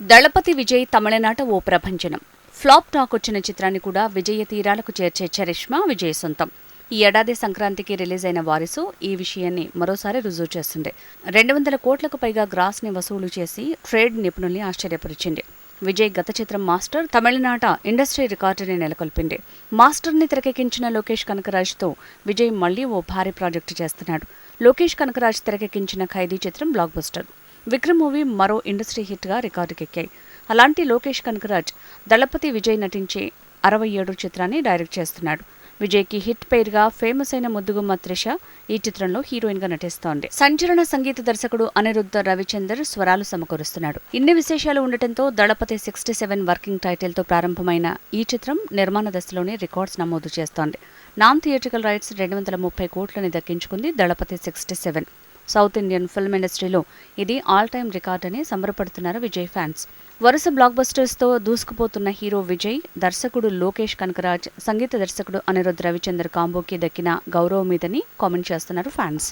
దళపతి విజయ్ తమిళనాట ఓ ప్రభంజనం. Flop talk వచ్చిన చిత్రాన్ని కూడా విజయ తీరాలకు చేర్చే చరిష్మా విజయ్ సొంతం. ఈ ఏడాది సంక్రాంతికి రిలీజ్ అయిన వారిసు ఈ విషయాన్ని మరోసారి రుజువు చేస్తుంది. రెండు వందల కోట్లకు పైగా గ్రాస్ని వసూలు చేసి ట్రేడ్ నిపుణుల్ని ఆశ్చర్యపరిచింది. విజయ్ గత చిత్రం మాస్టర్ తమిళనాట ఇండస్ట్రీ రికార్డుని నెలకొల్పింది. మాస్టర్ని తెరకెక్కించిన లోకేష్ కనకరాజ్తో విజయ్ మళ్ళీ ఓ భారీ ప్రాజెక్టు చేస్తున్నాడు. లోకేష్ కనకరాజ్ తెరకెక్కించిన ఖైదీ చిత్రం బ్లాక్ బస్టర్. విక్రమ్ మూవీ మరో ఇండస్ట్రీ హిట్గా రికార్డుకెక్కాయి. అలాంటి లోకేష్ కనకరాజ్ దళపతి విజయ్ నటించే అరవై ఏడు చిత్రాన్ని డైరెక్ట్ చేస్తున్నాడు. విజయ్కి హిట్ పేరుగా ఫేమస్ అయిన ముద్దుగుమ్మ త్రిష ఈ చిత్రంలో హీరోయిన్గా నటిస్తోంది. సంచలన సంగీత దర్శకుడు అనిరుద్ధ రవిచందర్ స్వరాలు సమకూరుస్తున్నాడు. ఇన్ని విశేషాలు ఉండటంతో దళపతి సిక్స్టీ సెవెన్ వర్కింగ్ టైటిల్తో ప్రారంభమైన ఈ చిత్రం నిర్మాణ దశలోనే రికార్డ్స్ నమోదు చేస్తోంది. నాన్ థియేట్రికల్ రైట్స్ రెండు వందల ముప్పై కోట్లని దక్కించుకుంది Thalapathy sixty seven. South Indian film ఇండస్ట్రీలో ఇది ఆల్ టైమ్ రికార్డ్ అని సంబరపడుతున్నారు విజయ్ ఫ్యాన్స్. వరుస బ్లాక్ బస్టర్స్తో దూసుకుపోతున్న హీరో విజయ్ దర్శకుడు లోకేష్ కనకరాజ్ సంగీత దర్శకుడు అనిరుద్ రవిచందర్ కాంబోకి దక్కిన గౌరవం మీదని కామెంట్ చేస్తున్నారు ఫ్యాన్స్.